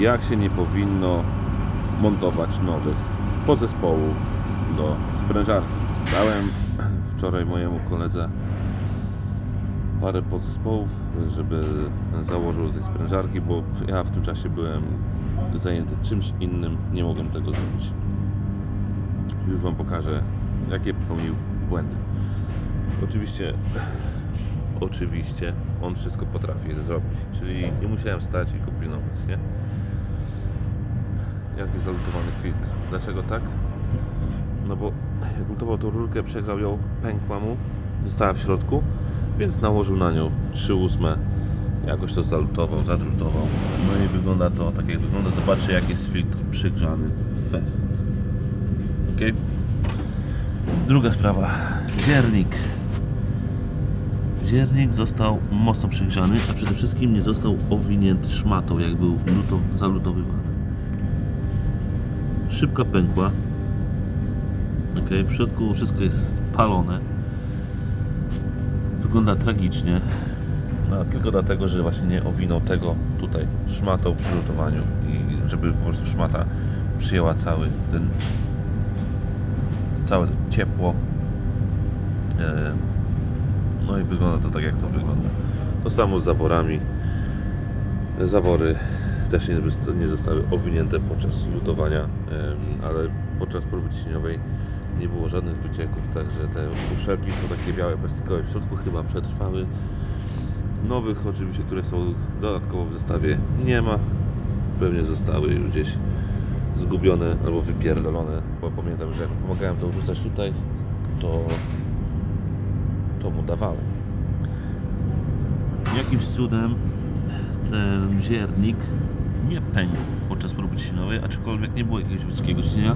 jak się nie powinno montować nowych podzespołów do sprężarki. Dałem wczoraj mojemu koledze parę podzespołów, żeby założył do tej sprężarki, bo ja w tym czasie byłem zajęty czymś innym, nie mogłem tego zrobić. Już Wam pokażę, jakie popełnił błędy. Oczywiście, oczywiście on wszystko potrafi zrobić, czyli nie musiałem stać i go pilnować, nie? Jak jest zalutowany filtr. Dlaczego tak? No bo jak lutował tą rurkę, przegrzał ją, pękła mu, została w środku, więc nałożył na nią 3 ósme. Jakoś to zalutował, zadrutował. No i wygląda to tak jak wygląda. Zobaczcie jak jest filtr przygrzany. Fest. Ok? Druga sprawa. Ziernik. Ziernik został mocno przygrzany, a przede wszystkim nie został owinięty szmatą, jak był luto- zalutowywany. Szybka pękła. Ok, w środku wszystko jest spalone. Wygląda tragicznie. No, tylko dlatego, że właśnie nie owinął tego tutaj szmatą przy lutowaniu i żeby po prostu szmata przyjęła cały ten całe ciepło. E, No i wygląda to tak jak to wygląda. To samo z zaworami. Zawory też nie, zostały owinięte podczas lutowania, ale podczas próby ciśnieniowej nie było żadnych wycieków, także te uszelki są takie białe, plastikowe w środku chyba przetrwały. Nowych oczywiście, które są dodatkowo w zestawie nie ma. Pewnie zostały już gdzieś zgubione albo wypierdolone, bo pamiętam, że jak pomagałem to wrzucać tutaj, to to mu. Jakimś cudem ten ziernik nie pękł podczas próby ciśnieniowej, aczkolwiek nie było jakiegoś wysokiego ciśnienia.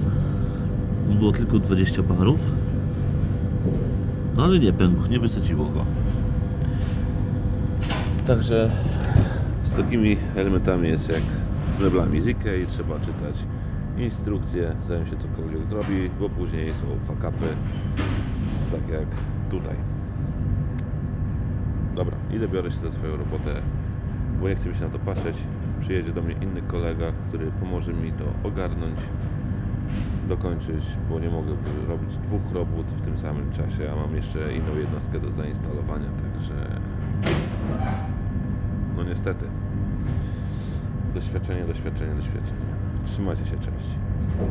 Było tylko 20 barów. No ale nie pękł, nie wysadziło go. Także z takimi elementami jest jak z meblami z Ikei. Trzeba czytać instrukcje, zanim się cokolwiek zrobi, bo później są fakapy, tak jak tutaj. Dobra, idę biorę się za swoją robotę, bo nie chcę mi się na to patrzeć. Przyjedzie do mnie inny kolega, który pomoże mi to ogarnąć, dokończyć, bo nie mogę robić dwóch robót w tym samym czasie, a mam jeszcze inną jednostkę do zainstalowania, także no niestety. Doświadczenie, doświadczenie, doświadczenie. Trzymajcie się, cześć.